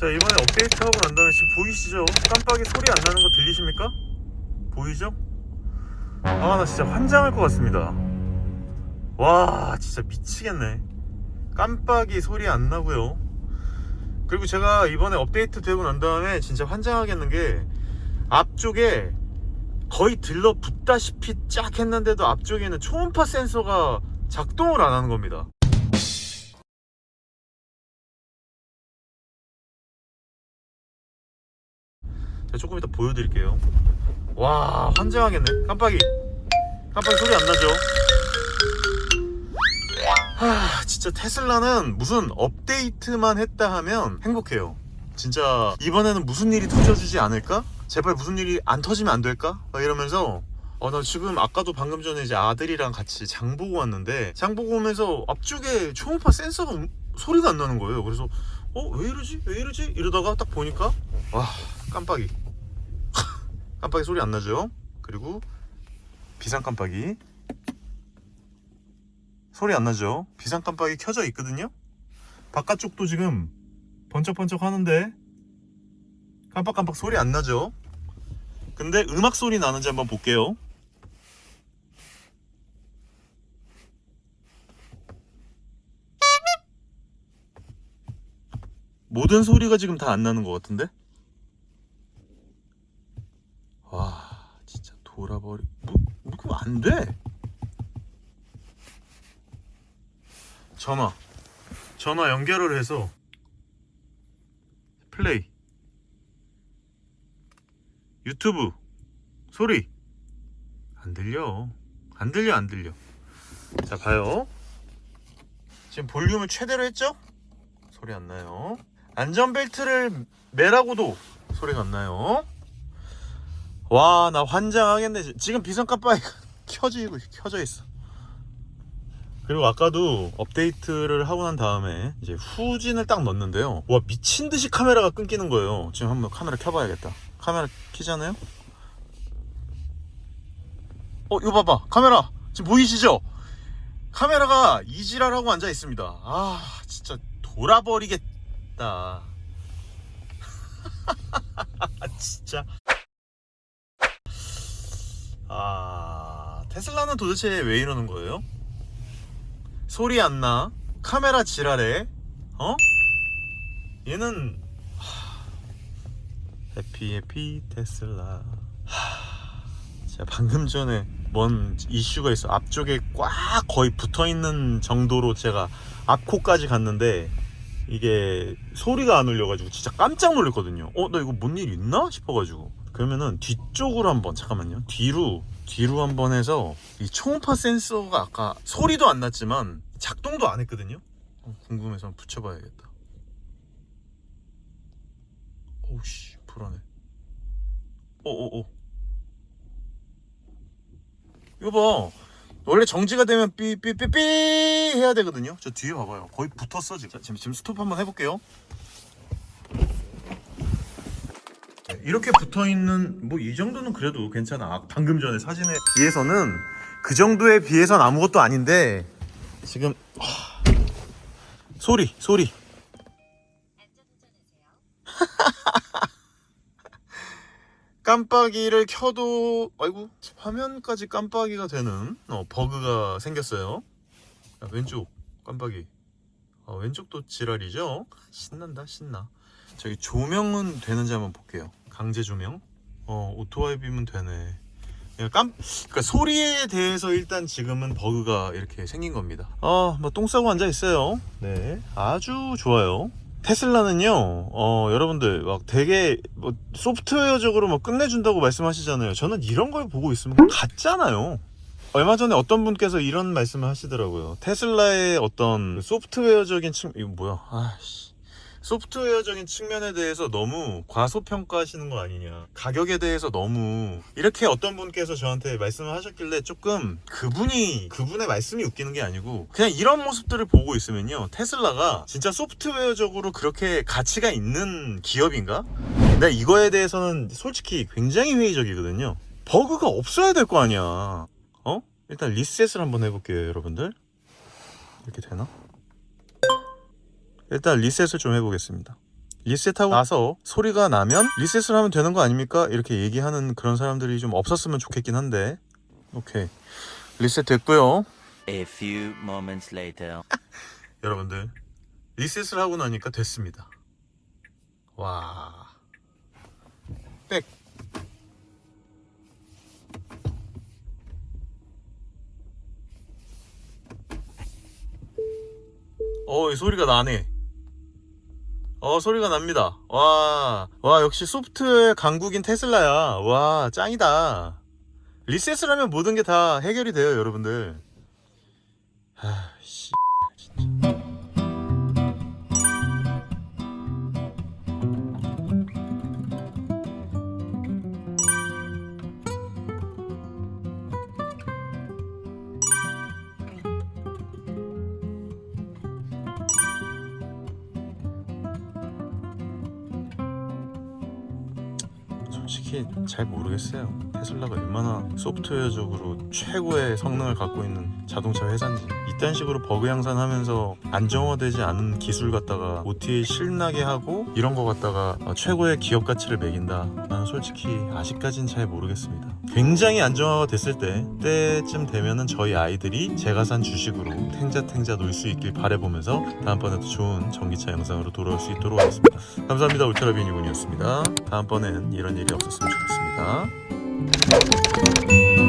자 이번에 업데이트하고 난 다음에 지금 보이시죠? 깜빡이 소리 안 나는 거 들리십니까? 보이죠? 아 나 진짜 환장할 것 같습니다 와 진짜 미치겠네 깜빡이 소리 안 나고요 그리고 제가 이번에 업데이트 되고 난 다음에 진짜 환장하겠는 게 앞쪽에 거의 들러붙다시피 쫙 했는데도 앞쪽에는 초음파 센서가 작동을 안 하는 겁니다 제가 조금 이따 보여드릴게요. 와 환장하겠네. 깜빡이. 깜빡이 소리 안 나죠? 하 진짜 테슬라는 무슨 업데이트만 했다 하면 행복해요. 진짜 이번에는 무슨 일이 터져주지 않을까? 제발 무슨 일이 안 터지면 안 될까? 막 이러면서 어, 나 지금 아까도 방금 전에 이제 아들이랑 같이 장 보고 왔는데 장 보고 오면서 앞쪽에 초음파 센서가 음- 소리가 안 나는 거예요. 그래서 어 왜 이러지? 왜 이러지? 이러다가 딱 보니까 와 깜빡이. 깜빡이 소리 안 나죠? 그리고 비상 깜빡이. 소리 안 나죠? 비상 깜빡이 켜져 있거든요? 바깥쪽도 지금 번쩍번쩍 하는데 깜빡깜빡 소리 안 나죠? 근데 음악 소리 나는지 한번 볼게요. 모든 소리가 지금 다 안 나는 것 같은데 와 진짜 돌아버리 뭐, 뭐 그거 안돼? 전화. 전화 연결을 해서 플레이. 유튜브. 소리. 안 들려. 안 들려 안 들려. 자 봐요. 지금 볼륨을 최대로 했죠? 소리 안 나요. 안전벨트를 매라고도 소리가 안 나요 와 나 환장하겠네. 지금 비상 깜빡이가 켜지고 켜져 있어. 그리고 아까도 업데이트를 하고 난 다음에 이제 후진을 딱 넣었는데요. 와 미친 듯이 카메라가 끊기는 거예요. 지금 한번 카메라 켜봐야겠다. 카메라 키잖아요? 어 이거 봐봐. 카메라. 지금 보이시죠? 카메라가 이지랄하고 앉아 있습니다. 아 진짜 돌아버리겠다. 진짜 아 테슬라는 도대체 왜 이러는 거예요? 소리 안 나? 카메라 지랄해? 어? 얘는 하... 해피 해피 테슬라 하... 제가 방금 전에 뭔 이슈가 있어 앞쪽에 꽉 거의 붙어 있는 정도로 제가 앞코까지 갔는데 이게 소리가 안 울려가지고 진짜 깜짝 놀랐거든요 어 나 이거 뭔 일 있나 싶어가지고 그러면은 뒤쪽으로 한번 잠깐만요. 뒤로 뒤로 한번 해서 이 초음파 센서가 아까 소리도 안 났지만 작동도 안 했거든요? 어, 궁금해서 한번 붙여봐야겠다. 오우씨 불안해. 오오오 이거 봐. 원래 정지가 되면 삐삐삐삐 해야 되거든요? 저 뒤에 봐봐요. 거의 붙었어 지금. 자, 지금, 지금 스톱 한번 해볼게요 네, 이렇게 붙어 있는 뭐 이 정도는 그래도 괜찮아. 아, 방금 전에 사진에 비해서는 그 정도에 비해선 아무것도 아닌데 지금 하... 소리 소리. 깜빡이를 켜도 아이고 화면까지 깜빡이가 되는 어, 버그가 생겼어요. 야, 왼쪽 깜빡이. 어, 왼쪽도 지랄이죠? 신난다 신나. 저기 조명은 되는지 한번 볼게요 강제 조명 어 오토와이비면 되네 그러니까 깜 그러니까 소리에 대해서 일단 지금은 버그가 이렇게 생긴 겁니다 아 뭐똥 싸고 앉아 있어요 네 아주 좋아요 테슬라는요, 어, 여러분들, 막 되게, 뭐, 소프트웨어적으로 뭐 끝내준다고 말씀하시잖아요. 저는 이런 걸 보고 있으면 같잖아요. 얼마 전에 어떤 분께서 이런 말씀을 하시더라고요. 테슬라의 어떤 소프트웨어적인 측, 이거 뭐야, 아씨. 소프트웨어적인 측면에 대해서 너무 과소평가하시는 거 아니냐. 가격에 대해서 너무 이렇게 어떤 분께서 저한테 말씀을 하셨길래 조금 그분이 그분의 말씀이 웃기는 게 아니고 그냥 이런 모습들을 보고 있으면요. 테슬라가 진짜 소프트웨어적으로 그렇게 가치가 있는 기업인가? 근데 이거에 대해서는 솔직히 굉장히 회의적이거든요. 버그가 없어야 될 거 아니야. 어? 일단 리셋을 한번 해볼게요, 여러분들. 이렇게 되나? 일단 리셋을 좀 해보겠습니다. 리셋하고 나서 소리가 나면 리셋을 하면 되는 거 아닙니까? 이렇게 얘기하는 그런 사람들이 좀 없었으면 좋겠긴 한데 오케이 리셋 됐고요 A few moments later. 여러분들 리셋을 하고 나니까 됐습니다 와 백. 어, 이 소리가 나네. 어, 소리가 납니다. 와, 와, 역시 소프트웨어 강국인 테슬라야. 와, 짱이다. 리셋을 하면 모든 게 다 해결이 돼요, 여러분들. 아, 씨. 솔직히 잘 모르겠어요. 테슬라가 얼마나 소프트웨어적으로 최고의 성능을 갖고 있는 자동차 회사인지 이딴 식으로 버그 양산하면서 안정화되지 않은 기술 갖다가 OTA 실나게 하고 이런 거 갖다가 어, 최고의 기업 가치를 매긴다. 나는 솔직히 아직까진 잘 모르겠습니다. 굉장히 안정화가 됐을 때 때쯤 되면은 저희 아이들이 제가 산 주식으로 탱자탱자 놀 수 있길 바래보면서 다음번에도 좋은 전기차 영상으로 돌아올 수 있도록 하겠습니다. 감사합니다. 울트라비니군이었습니다. 다음번엔 이런 일이 없었으면 좋겠습니다. Thank you.